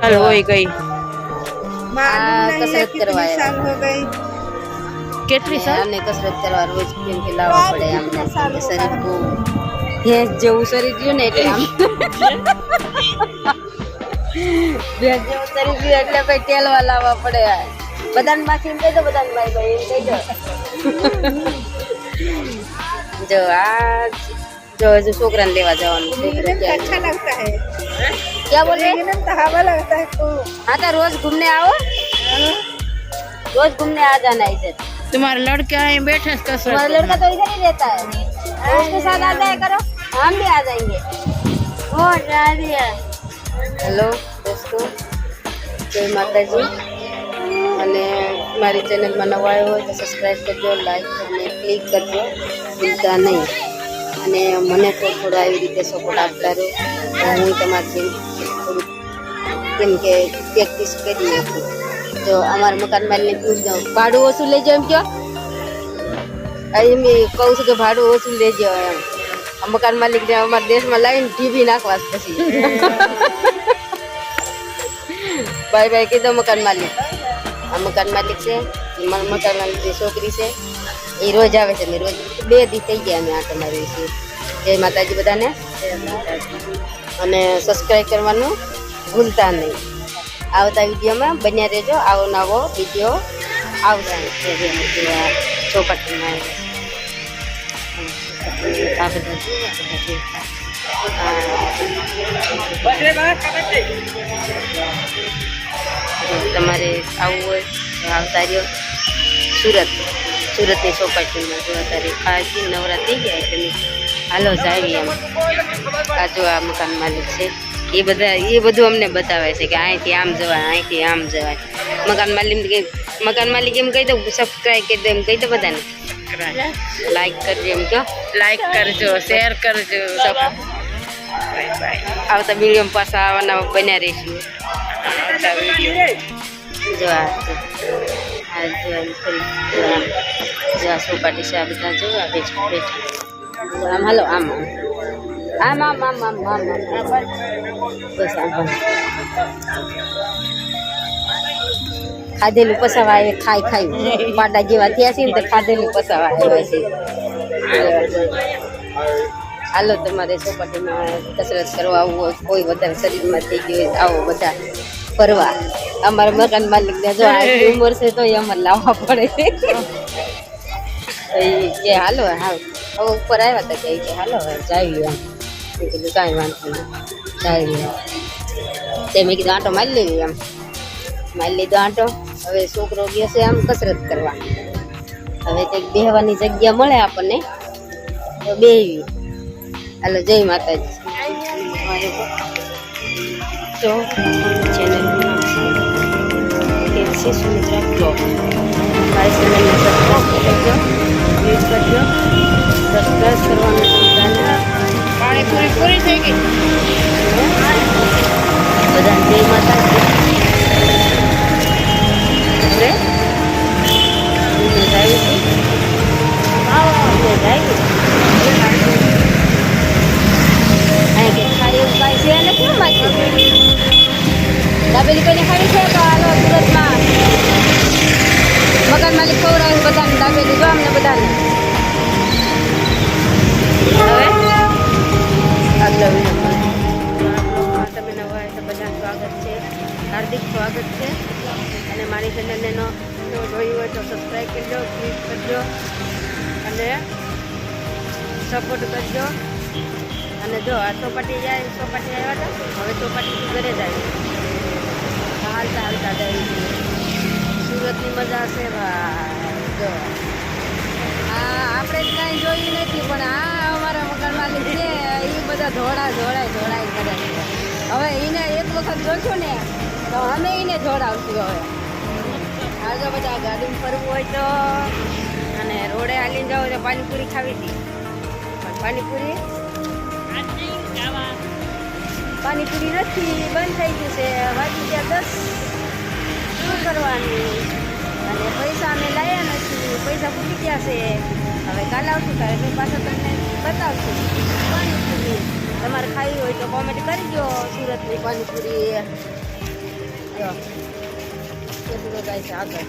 ચાલ હોય ગઈ. કસરત કરવા કેટલી સાલ? અને કસરત કરવા રોજ કેમ લાવવા પડે આમને. શરીર બહુ જેવું શરીર રહ્યું ને એટલે આમ. જેવું શરીર રહ્યું એટલે ભાઈ ટેલવા લાવવા પડે. બધાને બાકી કહી દો બધાને જો આ જો હજુ છોકરાને લેવા જવાનું અચ્છા લાગતા लगता है ક્યાં બોલ રહે लेकिन तो हवा लगता है तो हाँ तो रोज घूमने आओ रोज घूमने आ जाना इधर तुम्हारे लड़के यहाँ बैठे हैं तुम्हारा कसरत लड़का तो इधर ही रहता है तो उसके साथ आ जाया करो हम भी आ जाएंगे ओ હેલો દોસ્તો જય માતાજી અને મારી ચેનલમાં નવા આવ્યો હોય તો સબસ્ક્રાઈબ કરજો લાઈક અને ક્લિક કરજો ભૂલતા નહીં અને મને થોડું થોડું આવી રીતે સપોર્ટ આપતા રહો તો હું તમારી જેમ થોડુંક કેમ કે પ્રેક્ટિસ કરી નથી તો અમારા મકાન માલિક પૂછ દઉં ભાડું ઓછું લેજો એમ કયો અહીં કહું છું કે ભાડું ઓછું લેજો એમ. આ મકાન માલિકને અમારા દેશમાં લાવીને ટીવી નાખવા પછી. ભાઈ ભાઈ કીધો મકાન માલિક. આ મકાન માલિક છે મારા મકાન માલિકની છોકરી છે. એ રોજ આવે છે રોજ બે દી થઈ ગયા અમે આટો મારીએ છીએ જય માતાજી બધાને. અને સબસ્ક્રાઈબ કરવાનું. ભૂલતા નહીં. આવતા વિડીયોમાં બન્યા રહેજો. આવો નવો વીડિયો આવશે. જેવા ચોપાટીમાં. આ બધા જુઓ, આ બધા દેખાય. આ જો તમારે આવવું હોય આવતા રહ્યો. સુરત. સુરતની ચોપાટીમાં જો અત્યારે ખાસી નવરા થઈ ગયા એટલે હાલો જાવી એમ. કાજુ આ મકાન માલિક છે. એ બધા એ બધું અમને બતાવે છે કે અહીંથી આમ જવાય અહીંથી આમ જવાય. મકાન માલિક કે મકાન માલિક એમ કહી દો સબસ્ક્રાઈબ કરી દો એમ કહી દો બધાને. લાઈક કરજો એમ કહો. લાઈક કરજો શેર કરજો. આવતા વીડિયો પાછા આવવાના બન્યા રહીશું. જોવા સોપાટી છે આ બધા જોવા બેઠા બેઠા. આમ હાલો આમ. આમ આમ આમ આમ આમ આમ. આમ બસ, આમ આમ. ખાધેલું પસાવા આવે ખાઈ ખાઈ પાડા જેવા થયા છે ને તો ખાધેલું પસાવા આવ્યા છે. હાલો, તમારે ચોપાટીમાં કસરત કરવા આવવું હોય, કોઈ વધારે શરીરમાં થઈ ગયું હોય આવો બધા ફરવા. અમારા મકાન માલિકને જો આટલી ઉંમર છે તો અમારે લાવવા પડે. તો કે, હાલો હા હવે ઉપર આવ્યા હતા કે હાલો જાવી એમ. મેં કીધું કાંઈ વાંધો નહીં જાવી એમ તે મેં કીધું આંટો મારી લેવી એમ મારી લીધો આંટો હવે છોકરો ગયો છે આમ કસરત કરવા હવે કંઈક બેહવાની જગ્યા મળે આપણને તો બેહવી હાલો જય માતાજી તો ચેનલનું નામ છે કેસી સુમિત્રા બ્લોગ મારી ચેનલને સબસ્ક્રાઈબ કરજો યુઝ કરજો સબસ્ક્રાઈબ કરવાનું ભૂલતા નહીં આપણી પૂરી થઈ ગઈ બધાને જય માતા પેલી પેલી ખરી છે? તો હાલો સુરતમાં. મગન માલિક ખવડાવ્યું બધાને દાબેલી જો અમને બધાને. હાર્દિક સ્વાગત છે. અને મારી ચેનલને ન જોયું હોય તો સબસ્ક્રાઈબ કરજો ક્લિક કરજો અને સપોર્ટ કરજો અને જો, આ ચોપાટી જાય ચોપાટી આવ્યા હતા? હવે ચોપાટીથી ઘરે જાય. હાલતા હાલતા જાય. સુરતની મજા છે ભાઈ. જો. આ આપણે જ કાંઈ જોયું નથી, પણ આ અમારા મકાન છે, એ બધા ધોળા, ધોળાય ધોળાય કરે હવે એને એક વખત જોશું ને તો અમે એને જોડાવશું હવે. આજે બધા ગાડીમાં ફરવું હોય તો અને રોડે હાલીને જાવ તો પાણીપુરી ખાવી હતી. પણ પાણીપુરી પાણીપુરી નથી, બંધ થઈ ગયું છે. વાગી ગયા દસ. શું કરવાની? અને પૈસા અમે લાવ્યા નથી, પૈસા ફૂટી ગયા છે. હવે કાલ આવશું ત્યારે મેં પાછા તમને બતાવશું. પાણીપુરી. તમારે ખાવી હોય તો કોમેન્ટ કરજો સુરતની પાણીપુરી. જો કેટલું ગાય છે આગળ